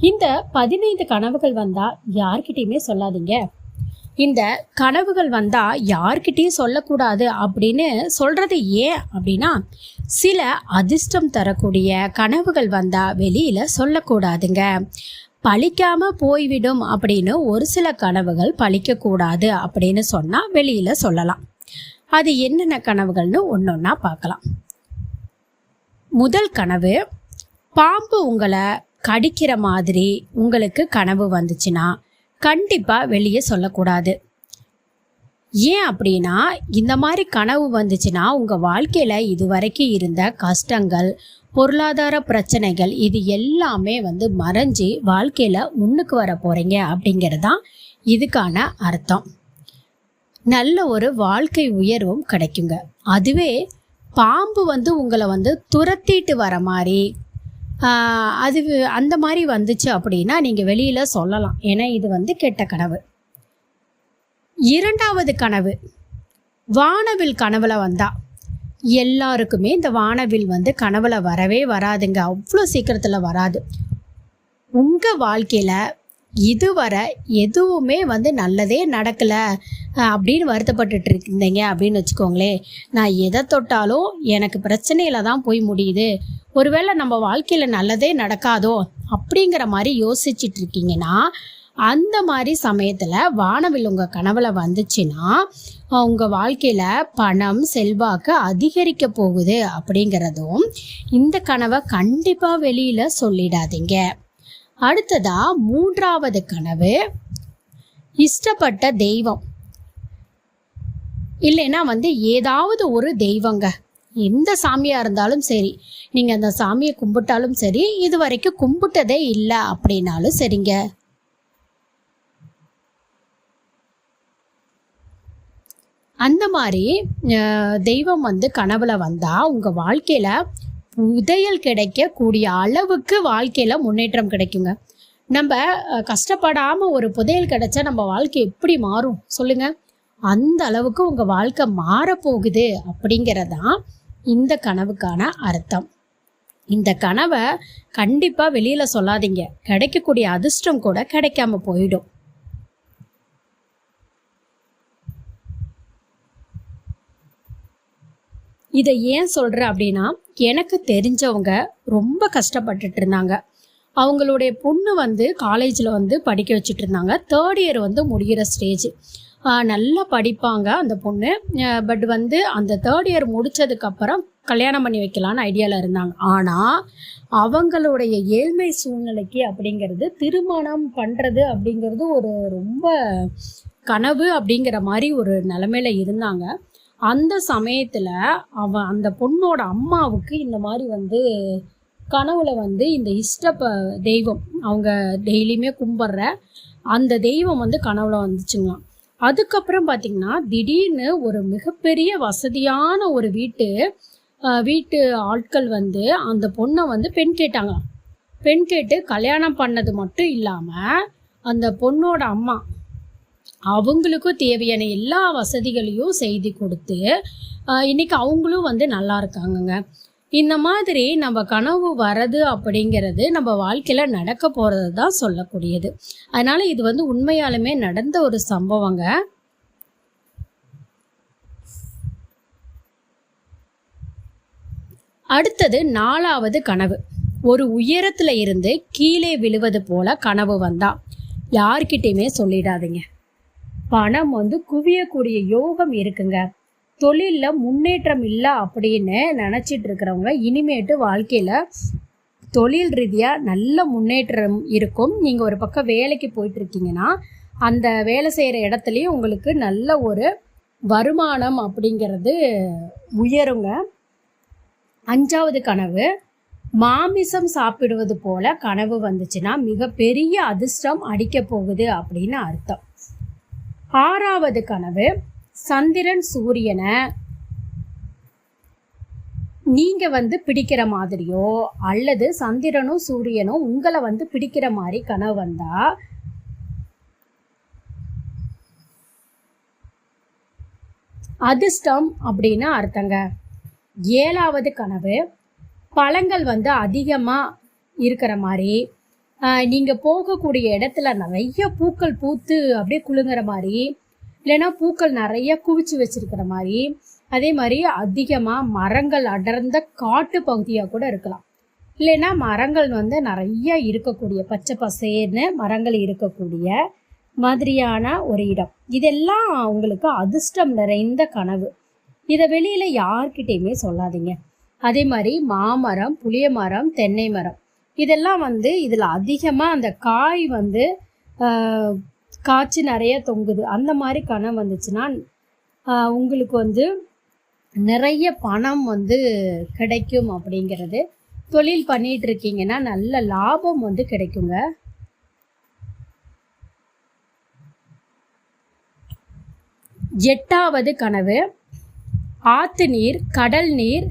இந்த பதினைந்து கனவுகள் வந்தா யார்கிட்டயுமே சொல்லாதீங்க. இந்த கனவுகள் வந்தா யார்கிட்டயும் சொல்லக்கூடாது அப்படின்னு சொல்றது ஏன் அப்படின்னா சில அதிர்ஷ்டம் தரக்கூடிய கனவுகள் வந்தா வெளியில சொல்லக்கூடாதுங்க. பழிக்காம போய்விடும் அப்படின்னு ஒரு சில கனவுகள் பழிக்கக்கூடாது அப்படின்னு சொன்னா வெளியில சொல்லலாம். அது என்னென்ன கனவுகள்னு ஒன்றொன்னா பார்க்கலாம். முதல் கனவு பாம்பு உங்களை கடிக்கிற மாதிரி உங்களுக்கு கனவு வந்துச்சுன்னா கண்டிப்பாக வெளியே சொல்லக்கூடாது. ஏன் அப்படின்னா இந்த மாதிரி கனவு வந்துச்சுன்னா உங்கள் வாழ்க்கையில் இதுவரைக்கும் இருந்த கஷ்டங்கள் பொருளாதார பிரச்சனைகள் இது எல்லாமே வந்து மறைஞ்சு வாழ்க்கையில் முன்னுக்கு வர போகிறீங்க அப்படிங்கிறது தான் இதுக்கான அர்த்தம். நல்ல ஒரு வாழ்க்கை உயர்வும் கிடைக்குங்க. அதுவே பாம்பு வந்து உங்களை வந்து துரத்திட்டு வர மாதிரி அது அந்த மாதிரி வந்துச்சு அப்படின்னா நீங்கள் வெளியில் சொல்லலாம். ஏன்னா இது வந்து கெட்ட கனவு. இரண்டாவது கனவு வானவில் கனவுல வந்தா எல்லாருக்குமே இந்த வானவில் வந்து கனவுல வரவே வராதுங்க. அவ்வளோ சீக்கிரத்தில் வராது. உங்கள் வாழ்க்கையில் இதுவரை எதுவுமே வந்து நல்லதே நடக்கலை. அப்படின்னு வருத்தப்பட்டுட்டு இருந்தீங்க அப்படின்னு வச்சுக்கோங்களேன். நான் எதை தொட்டாலும் எனக்கு பிரச்சனையில தான் போய் முடியுது. ஒருவேளை நம்ம வாழ்க்கையில் நல்லதே நடக்காதோ அப்படிங்கிற மாதிரி யோசிச்சுட்டு இருக்கீங்கன்னா அந்த மாதிரி சமயத்தில் வானவில் உங்கள் கனவுல வந்துச்சுன்னா உங்கள் வாழ்க்கையில் பணம் செல்வாக்கு அதிகரிக்க போகுது அப்படிங்கிறதும் இந்த கனவை கண்டிப்பாக வெளியில் சொல்லிடாதீங்க. அடுத்ததா மூன்றாவது கனவு இஷ்டப்பட்ட தெய்வம். இல்லைன்னா வந்து ஏதாவது ஒரு தெய்வங்க. எந்த சாமியாக இருந்தாலும் சரி நீங்கள் அந்த சாமியை கும்பிட்டாலும் சரி இது வரைக்கும் கும்பிட்டதே இல்லை அப்படின்னாலும் சரிங்க. அந்த மாதிரி தெய்வம் வந்து கனவுல வந்தால் உங்கள் வாழ்க்கையில் புதையல் கிடைக்கக்கூடிய அளவுக்கு வாழ்க்கையில் முன்னேற்றம் கிடைக்குங்க. நம்ம கஷ்டப்படாமல் கஷ்டப்படாம ஒரு புதையல் கிடைச்சா நம்ம வாழ்க்கை எப்படி மாறும்? சொல்லுங்க. அந்த அளவுக்கு உங்க வாழ்க்கை மாறப்போகுது அப்படிங்கிறதான் இந்த கனவுக்கான அர்த்தம். இந்த கனவை கண்டிப்பா வெளியில சொல்லாதீங்க. கிடைக்கக்கூடிய அதிர்ஷ்டம் கூட கிடைக்காம போயிடும். இதை ஏன் சொல்கிறேன் அப்படின்னா எனக்கு தெரிஞ்சவங்க ரொம்ப கஷ்டப்பட்டுட்டு இருந்தாங்க. அவங்களுடைய பொண்ணு வந்து காலேஜில் வந்து படிக்க வச்சுட்டு இருந்தாங்க. தேர்ட் இயர் வந்து முடிகிற ஸ்டேஜ் நல்லா படிப்பாங்க அந்த பொண்ணு. பட் வந்து அந்த தேர்ட் இயர் முடித்ததுக்கப்புறம் கல்யாணம் பண்ணி வைக்கலான்னு ஐடியாவில் இருந்தாங்க. ஆனால் அவங்களுடைய ஏழ்மை சூழ்நிலைக்கு அப்படிங்கிறது திருமணம் பண்ணுறது அப்படிங்கிறது ஒரு ரொம்ப கனவு அப்படிங்கிற மாதிரி ஒரு நிலமையில இருந்தாங்க. அந்த சமயத்தில் அவ அந்த பொண்ணோட அம்மாவுக்கு இந்த மாதிரி வந்து கனவுல வந்து இந்த இஷ்ட தெய்வம் அவங்க டெய்லியுமே கும்பிட்ற அந்த தெய்வம் வந்து கனவுல வந்துச்சுங்களாம். அதுக்கப்புறம் பார்த்தீங்கன்னா திடீர்னு ஒரு மிகப்பெரிய வசதியான ஒரு வீட்டு வீட்டு ஆட்கள் வந்து அந்த பொண்ணை வந்து பெண் கேட்டாங்க. பெண் கேட்டு கல்யாணம் பண்ணது மட்டும் இல்லாமல் அந்த பொண்ணோட அம்மா அவங்களுக்கும் தேவையான எல்லா வசதிகளையும் செய்து கொடுத்து இன்னைக்கு அவங்களும் வந்து நல்லா இருக்காங்கங்க. இந்த மாதிரி நம்ம கனவு வரது அப்படிங்கிறது நம்ம வாழ்க்கையில் நடக்க போகிறது தான் சொல்லக்கூடியது. அதனால் இது வந்து உண்மையாலுமே நடந்த ஒரு சம்பவங்க. அடுத்தது நாலாவது கனவு. ஒரு உயரத்துல இருந்து கீழே விழுவது போல கனவு வந்தா. யார்கிட்டயுமே சொல்லிடாதீங்க. பணம் வந்து குவியக்கூடிய யோகம் இருக்குங்க. தொழிலில் முன்னேற்றம் இல்லை அப்படின்னு நினச்சிட்டு இருக்கிறவங்க இனிமேட்டு வாழ்க்கையில் தொழில் ரீதியாக நல்ல முன்னேற்றம் இருக்கும். நீங்கள் ஒரு பக்கம் வேலைக்கு போயிட்டுருக்கீங்கன்னா அந்த வேலை செய்கிற இடத்துலையும் உங்களுக்கு நல்ல ஒரு வருமானம் அப்படிங்கிறது உயருங்க. அஞ்சாவது கனவு மாமிசம் சாப்பிடுவது போல கனவு வந்துச்சுன்னா மிகப்பெரிய அதிர்ஷ்டம் அடிக்க போகுது அப்படின்னு அர்த்தம். ஆறாவது கனவு சந்திரன் சூரியனை நீங்க வந்து பிடிக்கிற மாதிரியோ அல்லது சந்திரனும் சூரியனும் உங்களை வந்து பிடிக்கிற மாதிரி கனவு வந்தா அதிர்ஷ்டம் அப்படின்னு அர்த்தங்க. ஏழாவது கனவு பழங்கள் வந்து அதிகமாக இருக்கிற மாதிரி நீங்கள் போகக்கூடிய இடத்துல நிறைய பூக்கள் பூத்து அப்படியே குழுங்குற மாதிரி இல்லைன்னா பூக்கள் நிறைய குவிச்சு வச்சிருக்கிற மாதிரி அதே மாதிரி அதிகமாக மரங்கள் அடர்ந்த காட்டு பகுதியாக கூட இருக்கலாம். இல்லைன்னா மரங்கள் வந்து நிறைய இருக்கக்கூடிய பச்சை பசேர்னு மரங்கள் இருக்கக்கூடிய மாதிரியான ஒரு இடம். இதெல்லாம் உங்களுக்கு அதிர்ஷ்டம் நிறைந்த கனவு. இதை வெளியில் யார்கிட்டையுமே சொல்லாதீங்க. அதே மாதிரி மாமரம் புளிய மரம் தென்னை மரம். இதெல்லாம் வந்து இதில் அதிகமாக அந்த காய் வந்து காய்ச்சி நிறைய தொங்குது. அந்த மாதிரி கனவு வந்துச்சுன்னா ஆஹ், உங்களுக்கு வந்து நிறைய பணம் வந்து கிடைக்கும் அப்படிங்கிறது. தொழில் பண்ணிட்டு இருக்கீங்கன்னா நல்ல லாபம் வந்து கிடைக்குங்க. எட்டாவது கனவு ஆத்து நீர் கடல் நீர்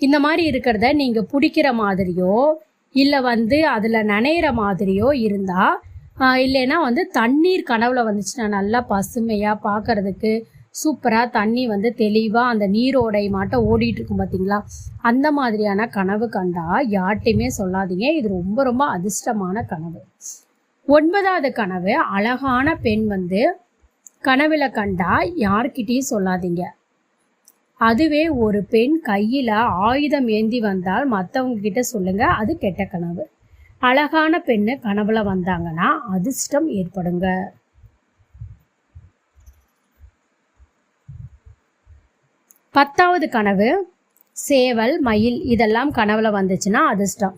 இந்த மாதிரி இருக்கிறத நீங்கள் பிடிக்கிற மாதிரியோ இல்லை வந்து அதில் நனையிற மாதிரியோ இருந்தால் இல்லைன்னா வந்து தண்ணீர் கனவுல வந்துச்சுன்னா நல்லா பசுமையாக பார்க்கறதுக்கு சூப்பராக தண்ணி வந்து தெளிவாக அந்த நீரோடை மாட்டம் ஓடிட்டு இருக்கும் பார்த்தீங்களா அந்த மாதிரியான கனவு கண்டா யார்ட்டையுமே சொல்லாதீங்க. இது ரொம்ப ரொம்ப அதிர்ஷ்டமான கனவு. ஒன்பதாவது கனவு அழகான பெண் வந்து கனவுல கண்டா யார்கிட்டயும் சொல்லாதீங்க. அதுவே ஒரு பெண் கையில ஆயுதம் ஏந்தி வந்தால் மற்றவங்க கிட்ட சொல்லுங்க. அது கெட்ட கனவு. அழகான பெண்ணு கனவுல வந்தாங்கன்னா அதிர்ஷ்டம் ஏற்படுங்க. பத்தாவது கனவு சேவல் மயில் இதெல்லாம் கனவுல வந்துச்சுன்னா அதிர்ஷ்டம்.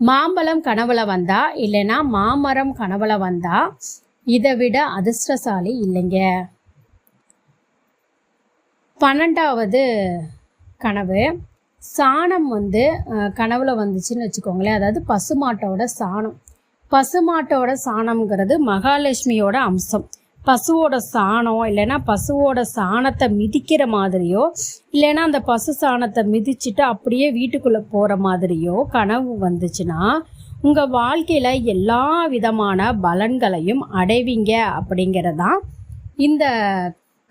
மாம்பழம் கனவுல வந்தா இல்லைன்னா மாமரம் கனவுல வந்தா இதை விட அதிர்ஷ்டசாலி இல்லைங்க. பன்னெண்டாவது கனவு சாணம் வந்து கனவில் கனவுல வந்துச்சுன்னு வச்சுக்கோங்களேன். அதாவது பசுமாட்டோட சாணம். பசுமாட்டோட சாணம்ங்கிறது மகாலட்சுமியோட அம்சம். பசுவோட சாணம் இல்லைன்னா பசுவோட சாணத்தை மிதிக்கிற மாதிரியோ இல்லைன்னா அந்த பசு சாணத்தை மிதிச்சுட்டு அப்படியே வீட்டுக்குள்ளே போகிற மாதிரியோ கனவு வந்துச்சுன்னா உங்கள் வாழ்க்கையில் எல்லா விதமான பலன்களையும் அடைவீங்க அப்படிங்கிறதான் இந்த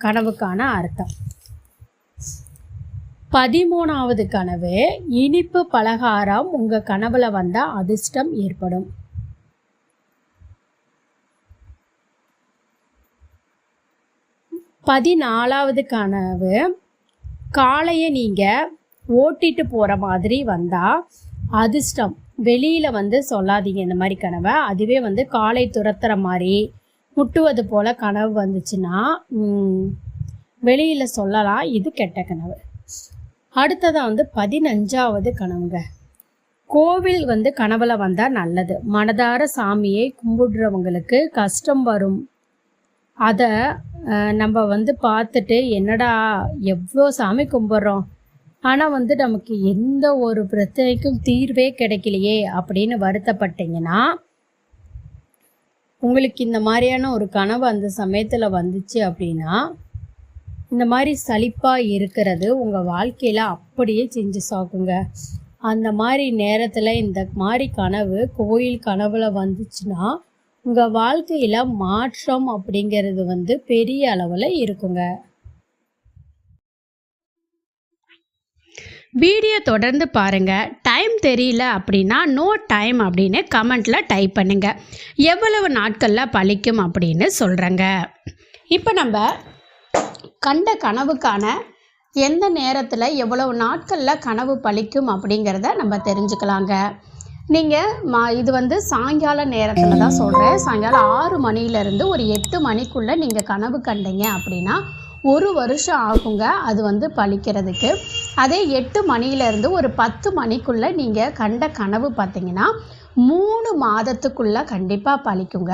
கனவுக்கான அர்த்தம். பதிமூணாவது கனவு இனிப்பு பலகாரம் உங்கள் கனவுல வந்தால் அதிர்ஷ்டம் ஏற்படும். பதினாலாவது கனவு காளையை நீங்கள் ஓட்டிட்டு போகிற மாதிரி வந்தால் அதிர்ஷ்டம். வெளியில் வந்து சொல்லாதீங்க இந்த மாதிரி கனவை. அதுவே வந்து காலை துரத்துற மாதிரி முட்டுவது போல் கனவு வந்துச்சுன்னா வெளியில் சொல்லலாம். இது கெட்ட கனவு. அடுத்ததாக வந்து பதினஞ்சாவது கனவுங்க. கோவில் வந்து கனவுல வந்தால் நல்லது. மனதார சாமியை கும்பிடுறவங்களுக்கு கஷ்டம் வரும். அதை நம்ம வந்து பார்த்துட்டு என்னடா எவ்வளோ சாமி கும்பிட்றோம்? ஆனால் வந்து நமக்கு எந்த ஒரு பிரச்சனைக்கும் தீர்வே கிடைக்கலையே அப்படின்னு வருத்தப்பட்டீங்கன்னா உங்களுக்கு இந்த மாதிரியான ஒரு கனவு அந்த சமயத்தில் வந்துச்சு அப்படின்னா இந்த மாதிரி சலிப்பாக இருக்கிறது உங்கள் வாழ்க்கையில் அப்படியே செஞ்சு சாக்குங்க அந்த மாதிரி நேரத்தில் இந்த மாதிரி கனவு கோயில் கனவுல வந்துச்சுன்னா உங்கள் வாழ்க்கையில் மாற்றம் அப்படிங்கிறது வந்து பெரிய அளவில் இருக்குங்க. வீடியோ தொடர்ந்து பாருங்க. டைம் தெரியல அப்படின்னா நோ டைம் அப்படின்னு கமெண்டில் டைப் பண்ணுங்கள் எவ்வளவு நாட்களில் பழிக்கும் அப்படின்னு சொல்கிறேங்க இப்போ நம்ம கண்ட கனவுக்கான எந்த நேரத்தில் எவ்வளவு நாட்களில் கனவு பழிக்கும் அப்படிங்கிறத நம்ம தெரிஞ்சுக்கலாங்க. நீங்கள் மா இது வந்து சாயங்கால நேரத்தில் தான் சொல்கிறேன் சாயங்காலம் ஆறு மணிலேருந்து ஒரு எட்டு மணிக்குள்ளே நீங்கள் கனவு கண்டீங்க அப்படின்னா ஒரு வருஷம் ஆகுங்க அது வந்து பழிக்கிறதுக்கு. அதே எட்டு மணியிலேருந்து ஒரு பத்து மணிக்குள்ளே நீங்கள் கண்ட கனவு பார்த்தீங்கன்னா மூணு மாதத்துக்குள்ளே கண்டிப்பாக பழிக்குங்க.